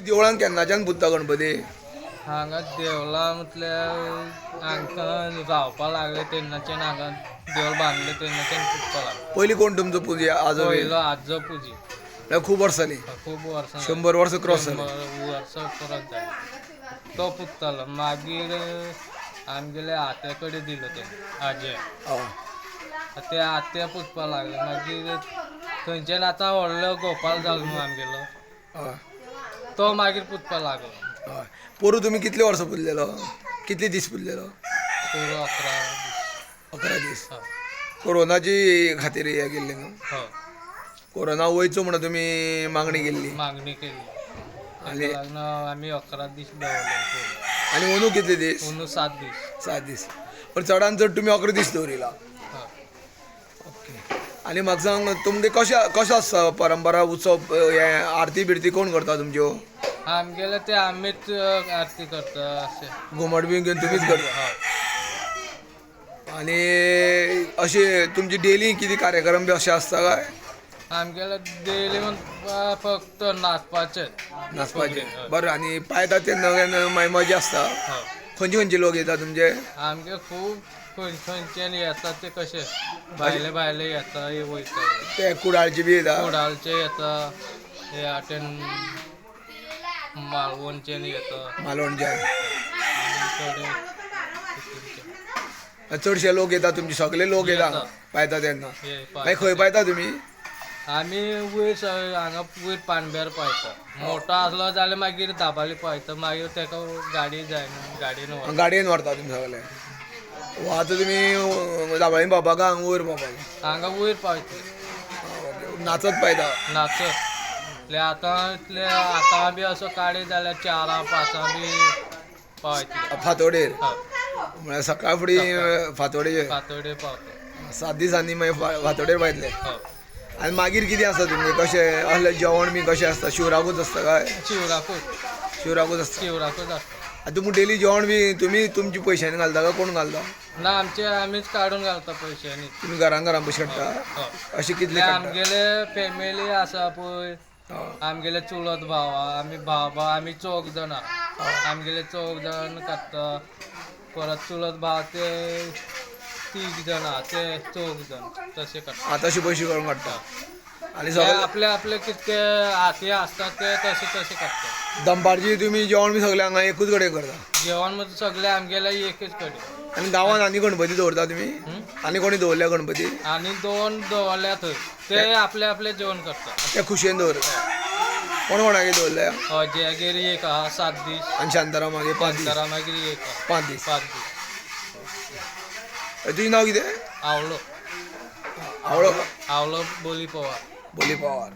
देवळान केन्नाच्यान पुजता गणपती? हांगा देवला म्हटल्यार हांगा रावपा लागले तेन्नाच्यान हांगा देवळ बांदले तेन्नाच्यान पुजपा लागले. पयलीं कोण तुमचो पुजे? आजो? पयलो आजो पुजी. म्हळ्यार खूब वर्सां जालीं खूब वर्सां शंबर वर्सां क्रॉस जालीं वर्सां परत जाली तो पुजतालो. मागीर आमगेले आत्या कडेन दिलो ते आजे. ते आत्या पुजपा लागले. मागीर थंयच्यान आतां व्हडलो गोपाल जालो न्हू आमगेलो. तो मागीर पुजपा लागलो. हय. पोरू तुमी कितले वर्सां पुजलेलो? कितले दीस पुजलेलो? पोरं अकरा अकरा दीस. हय कोरोनाची खातीर हे गेल्ले न्हू हय कोरोना वयचो म्हणून तुमी मागणी केल्ली मागणी केली. आनी ताका लागून आमी अकरा दीस दवरले आनी अंदू कितले दीस? अंदू सात दीस. सात दीस. पण चडान चड तुमी अकरा दीस दवरिला आनी म्हाका सांग तुमगे कशें कशें आसता परंपरा उत्सव हे आरती बिरती कोण करता तुमच्यो? आमगेले ते आमीच आरती करता अशें घुमट बी घेवन तुमीच करता? आनी अशे तुमचे डेली कितें कार्यक्रम बी अशे आसता काय? आमगेले डेली फक्त नाचपाचे. नाचपाचे. बरें आनी पायता तेन्ना केन्ना मागीर मजा आसता खंयचे खंयचे लोक येता तुमचे? आमगे खूब खंय खंयच्यान येता ते कशे भायले भायले येता हे वयता ते कुडाळचे बी येता कुडालचे येता हे आटेन मालवणच्यान येता मालवणच्यान थोडे चडशे लोक येता तुमचे सगळे लोक येता येता. पायता तेन्ना हे मागीर खंय पायता तुमी आमी वयर हांगा वयर पानब्यार पावयता मोठो आसलो जाल्यार मागीर दाबाली पावयता मागीर तेका गाडी जाय गाडयेन व्हरता. गाडयेन व्हरता तुमी सगळे. वो आतां तुमी दाबाळीन पावपाक काय हांगा वयर पावपाक हांगा वयर पावयता नाचत पायता. नाचत. इतले आतां इतले आतां बी असो काडे जाल्यार चारां पांचां बी पावयतले फातोडेर. म्हळ्यार सकाळ फुडें फातोडेर. पातोडे पावता सात दिसांनी मागीर फातोडेर पावयतले हय आनी मागीर कितें आसता तुमगे कशें? असलें जेवण बी कशें आसता? शिवराकूच आसता काय? शिवराकूच शिवराकूच आसता? शिवराकूच आसता. आनी तुमी डेली जेवण बी तुमी तुमच्या पयशांनी घालता काय कोण घालता? ना आमचे आमीच काडून घालता पयशांनी तुमी घरान घरान पयशे काडटा हय अशें कितले आमगेले फॅमिली आसा पळय. हय. आमगेले चुलत भाव आमी भाव भाव आमी चौग जाण. आमगेले चौग जाण काडटा परत चुलत भाव ते तीग जाण ते चौग जाण तशे काडटा आतां अशे पयशे करून काडटा आनी ते सगळे आपले आपले कितके हाती आसता ते तशे तशे काडटा दनपारची तुमी जेवण बी सगळें हांगा एकूच कडेन करता. जेवण म्हणजे सगळे आमगेले एकच कडेन आनी गांवांत आनी गणपती दवरता तुमी आनी कोणी दवरल्या गणपती? आनी दोन दवरल्या थंय ते आपले आपले जेवण करता ते खुशयेन दवरता कोण कोणागे दवरल्या? अजयागेर एक आहा सात दीस आनी शांताराम मागे पांच दीस शांतारा मागीर एक आहा पांच दीस पांच दीस তুই নাও কি দে? আওলো আওলো আওলো বলি পাওয়ার বলি পাওয়ার।